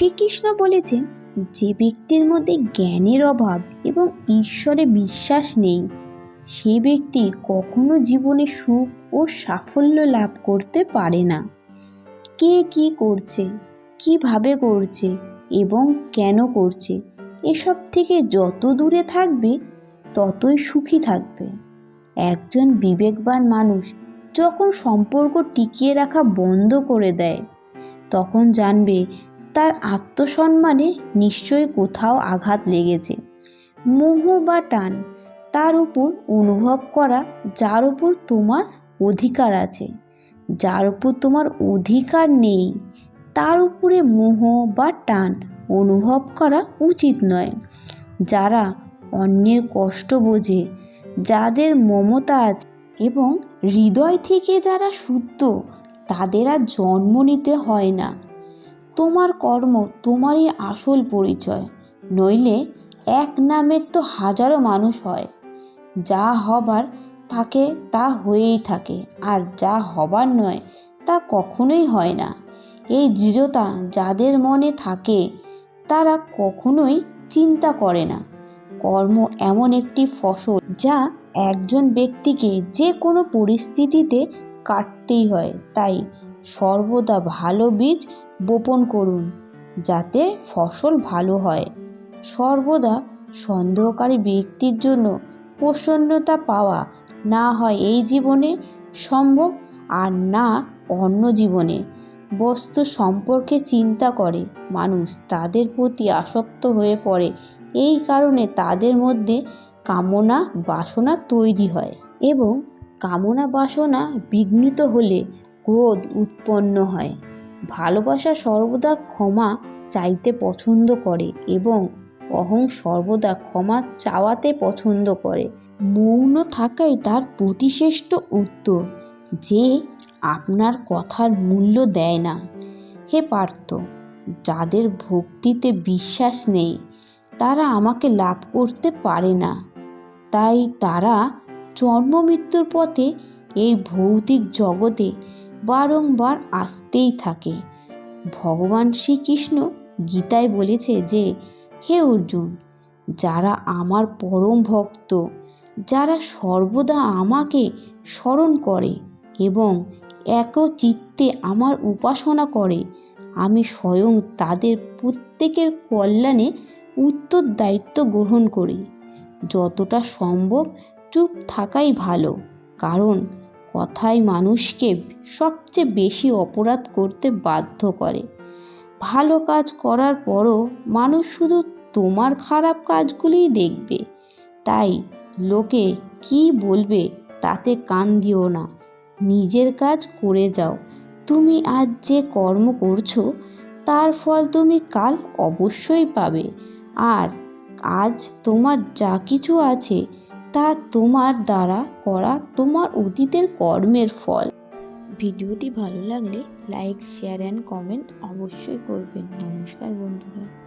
শ্রীকৃষ্ণ বলেছেন, যে ব্যক্তির মধ্যে জ্ঞানের অভাব এবং ঈশ্বরে বিশ্বাস নেই, সে ব্যক্তি কখনো জীবনে সুখ ও সাফল্য লাভ করতে পারে না। কে কি করছে, কীভাবে করছে এবং কেন করছে, এসব থেকে যত দূরে থাকবে, ততই সুখী থাকবে। একজন বিবেকবান মানুষ যখন সম্পর্ক টিকিয়ে রাখা বন্ধ করে দেয়, তখন জানবে তার আত্মসম্মানে নিশ্চয়ই কোথাও আঘাত লেগেছে। মোহ বা টান, তার উপর অনুভব করা, যার উপর তোমার অধিকার আছে। যার উপর তোমার অধিকার নেই, তার উপরে মোহ বা টান অনুভব করা উচিত নয়। যারা অন্যের কষ্ট বোঝে, যাদের মমতা আছে এবং হৃদয় থেকে যারা শুদ্ধ, তাদের আর জন্ম নিতে হয় না। তোমার কর্ম তোমারই আসল পরিচয়, নইলে এক নামের তো হাজারো মানুষ হয়। যা হবার থাকে তা হয়েই থাকে, আর যা হবার নয় তা কখনোই হয় না। এই দৃঢ়তা যাদের মনে থাকে, তারা কখনোই চিন্তা করে না। কর্ম এমন একটি ফসল যা একজন ব্যক্তিকে যে কোনো পরিস্থিতিতে কাটতেই হয়, তাই সর্বদা ভালো বীজ বপন করুন, যাতে ফসল ভালো হয়। সর্বদা সন্দেহকারী ব্যক্তির জন্য প্রসন্নতা পাওয়া না হয় এই জীবনে সম্ভব আর না অন্য জীবনে। বস্তু সম্পর্কে চিন্তা করে মানুষ তাদের প্রতি আসক্ত হয়ে পড়ে। এই কারণে তাদের মধ্যে কামনা বাসনা তৈরি হয় এবং কামনা বাসনা বিঘ্নিত হলে ক্রোধ উৎপন্ন হয়। ভালোবাসা সর্বদা ক্ষমা চাইতে পছন্দ করে এবং অহং সর্বদা ক্ষমা চাওয়াতে পছন্দ করে। মৌন থাকাই তার প্রতিশ্রেষ্ঠ উত্তর, যে আপনার কথার মূল্য দেয় না। হে পার্থ, যাদের ভক্তিতে বিশ্বাস নেই, তারা আমাকে লাভ করতে পারে না। তাই তারা জন্ম মৃত্যুর পথে এই ভৌতিক জগতে বারংবার আসতেই থাকে। ভগবান শ্রীকৃষ্ণ গীতায় বলেছে যে, হে অর্জুন, যারা আমার পরম ভক্ত, যারা সর্বদা আমাকে স্মরণ করে এবং এক চিত্তে আমার উপাসনা করে, আমি স্বয়ং তাদের প্রত্যেকের কল্যাণে উত্তর দায়িত্ব গ্রহণ করি। যতটা সম্ভব চুপ থাকাই ভালো, কারণ কথাই মানুষকে সবচেয়ে বেশি অপরাধ করতে বাধ্য করে। ভালো কাজ করার পরও মানুষ শুধু তোমার খারাপ কাজগুলিই দেখবে। তাই লোকে কি বলবে তাতে কান দিও না। নিজের কাজ করে যাও। তুমি আজ যে কর্ম করছ, তার ফল তুমি কাল অবশ্যই পাবে। আর আজ তোমার যা কিছু আছে তা তোমার দ্বারা করা তোমার অতীতের কর্মের ফল। ভিডিওটি ভালো লাগলে লাইক শেয়ার অ্যান্ড কমেন্ট অবশ্যই করবেন। নমস্কার বন্ধুরা।